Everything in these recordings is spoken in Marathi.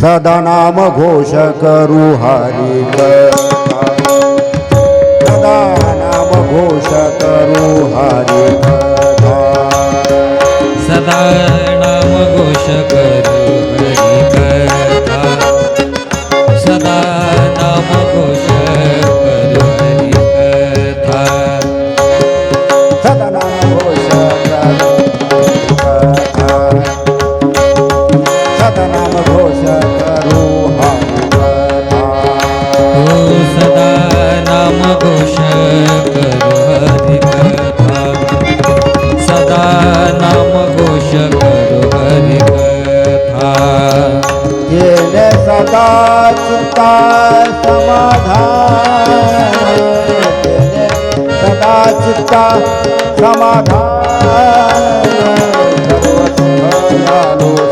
सदा नाम घोष करू हरी सदा नाम घोष करू हरी सदा नाम घोष करू चित्ता समाधान.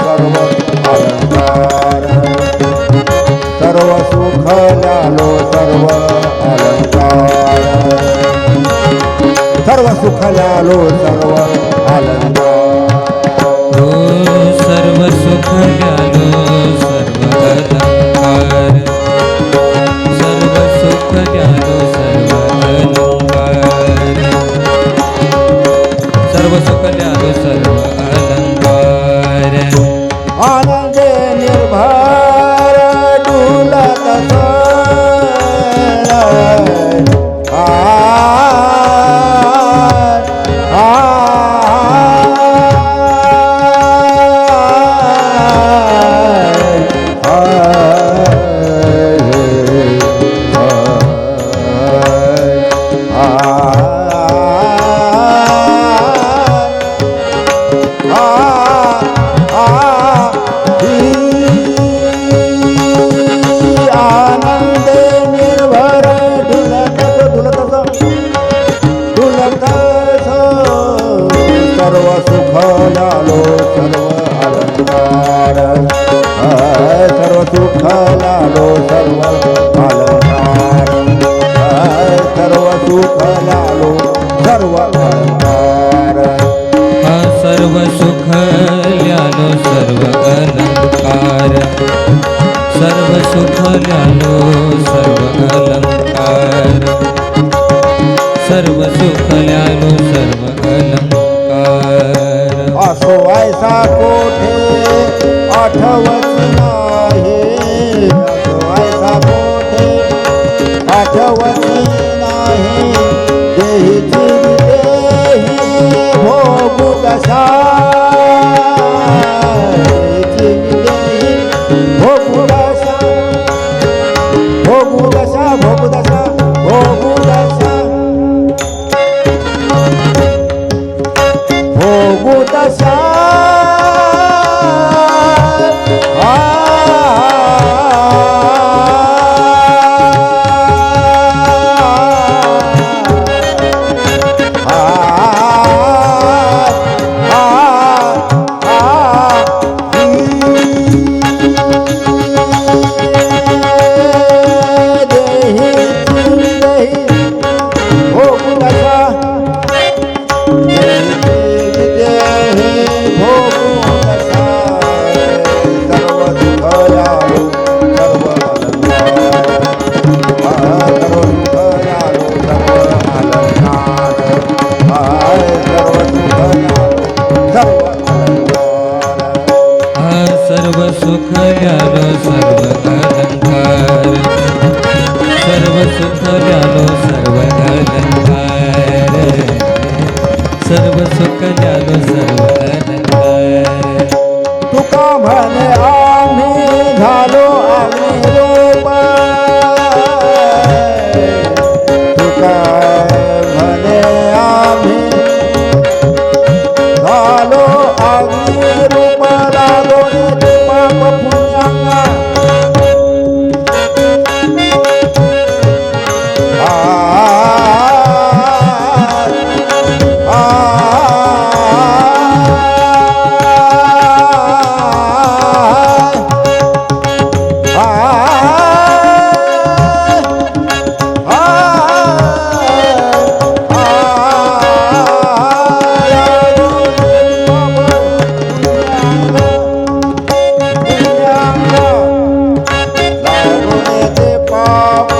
सर्व अलंकार सर्व सुख लालो सर्व अलंकार. सर्व सुख लालो सर्व આનંદ નિર્ભર ડુલત सर्व सुख सर्व अलंकार सर्व सुख लालो सर्व अलंकार सर्व सुख लालो सर्व अलंकार सर्व सुख ल्यालो सर्व अलंकार सर्व सुख ल्यालो सर्व अलंकार सर्व सुख ल्यालो सर्व अलंकार असो ऐसा कोठे आठवत नाही. असो ऐसा कोठे आठव muda só. सर्व अलंकार सर्व सुख ल्यालो सर्व अलंकार सर्व सुख ल्यालो सर्व अलंकार तुका म्हणे आम्ही झालो आम्ही